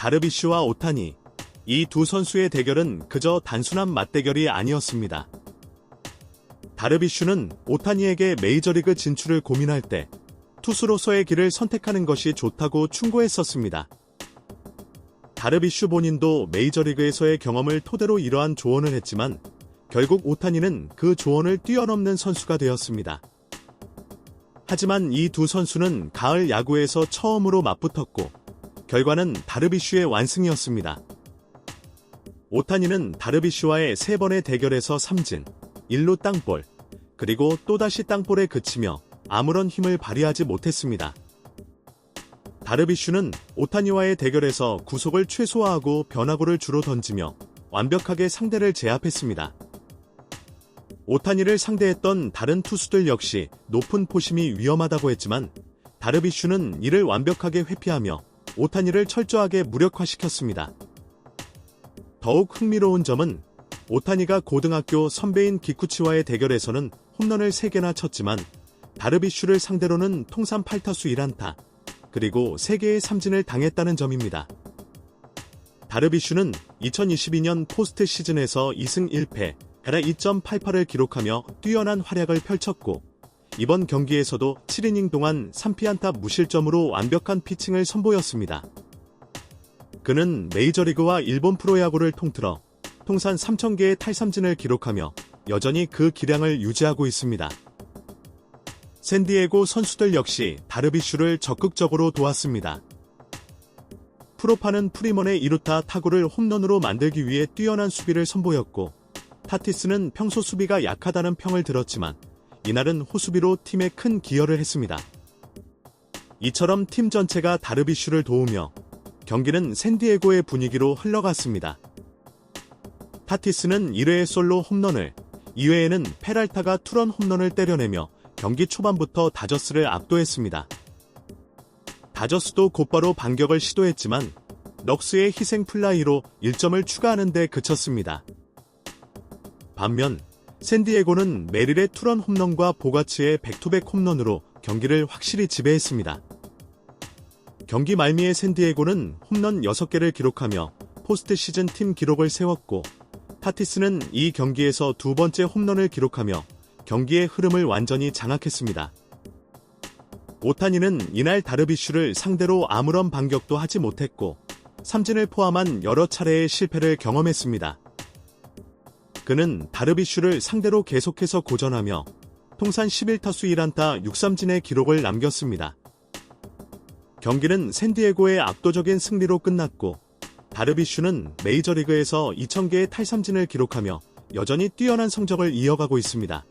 다르비슈와 오타니. 이 두 선수의 대결은 그저 단순한 맞대결이 아니었습니다. 다르비슈는 오타니에게 메이저리그 진출을 고민할 때 투수로서의 길을 선택하는 것이 좋다고 충고했었습니다. 다르비슈 본인도 메이저리그에서의 경험을 토대로 이러한 조언을 했지만 결국 오타니는 그 조언을 뛰어넘는 선수가 되었습니다. 하지만 이 두 선수는 가을 야구에서 처음으로 맞붙었고 결과는 다르비슈의 완승이었습니다. 오타니는 다르비슈와의 세 번의 대결에서 삼진, 1루 땅볼, 그리고 또다시 땅볼에 그치며 아무런 힘을 발휘하지 못했습니다. 다르비슈는 오타니와의 대결에서 구속을 최소화하고 변화구를 주로 던지며 완벽하게 상대를 제압했습니다. 오타니를 상대했던 다른 투수들 역시 높은 포심이 위험하다고 했지만 다르비슈는 이를 완벽하게 회피하며 오타니를 철저하게 무력화시켰습니다. 더욱 흥미로운 점은 오타니가 고등학교 선배인 기쿠치와의 대결에서는 홈런을 3개나 쳤지만 다르비슈를 상대로는 통산 8타수 1안타 그리고 3개의 삼진을 당했다는 점입니다. 다르비슈는 2022년 포스트 시즌에서 2승 1패, 에라 2.88을 기록하며 뛰어난 활약을 펼쳤고 이번 경기에서도 7이닝 동안 3피안타 무실점으로 완벽한 피칭을 선보였습니다. 그는 메이저리그와 일본 프로야구를 통틀어 통산 3,000개의 탈삼진을 기록하며 여전히 그 기량을 유지하고 있습니다. 샌디에고 선수들 역시 다르비슈를 적극적으로 도왔습니다. 프로파는 프리먼의 이루타 타구를 홈런으로 만들기 위해 뛰어난 수비를 선보였고 타티스는 평소 수비가 약하다는 평을 들었지만 이날은 호수비로 팀에 큰 기여를 했습니다. 이처럼 팀 전체가 다르비슈를 도우며 경기는 샌디에고의 분위기로 흘러갔습니다. 타티스는 1회에 솔로 홈런을, 2회에는 페랄타가 투런 홈런을 때려내며 경기 초반부터 다저스를 압도했습니다. 다저스도 곧바로 반격을 시도했지만 럭스의 희생 플라이로 1점을 추가하는 데 그쳤습니다. 반면 샌디에고는 메릴의 투런 홈런과 보가츠의 백투백 홈런으로 경기를 확실히 지배했습니다. 경기 말미에 샌디에고는 홈런 6개를 기록하며 포스트 시즌 팀 기록을 세웠고 타티스는 이 경기에서 두 번째 홈런을 기록하며 경기의 흐름을 완전히 장악했습니다. 오타니는 이날 다르비슈를 상대로 아무런 반격도 하지 못했고 삼진을 포함한 여러 차례의 실패를 경험했습니다. 그는 다르비슈를 상대로 계속해서 고전하며 통산 11타수 1안타 6삼진의 기록을 남겼습니다. 경기는 샌디에고의 압도적인 승리로 끝났고 다르비슈는 메이저리그에서 2000개의 탈삼진을 기록하며 여전히 뛰어난 성적을 이어가고 있습니다.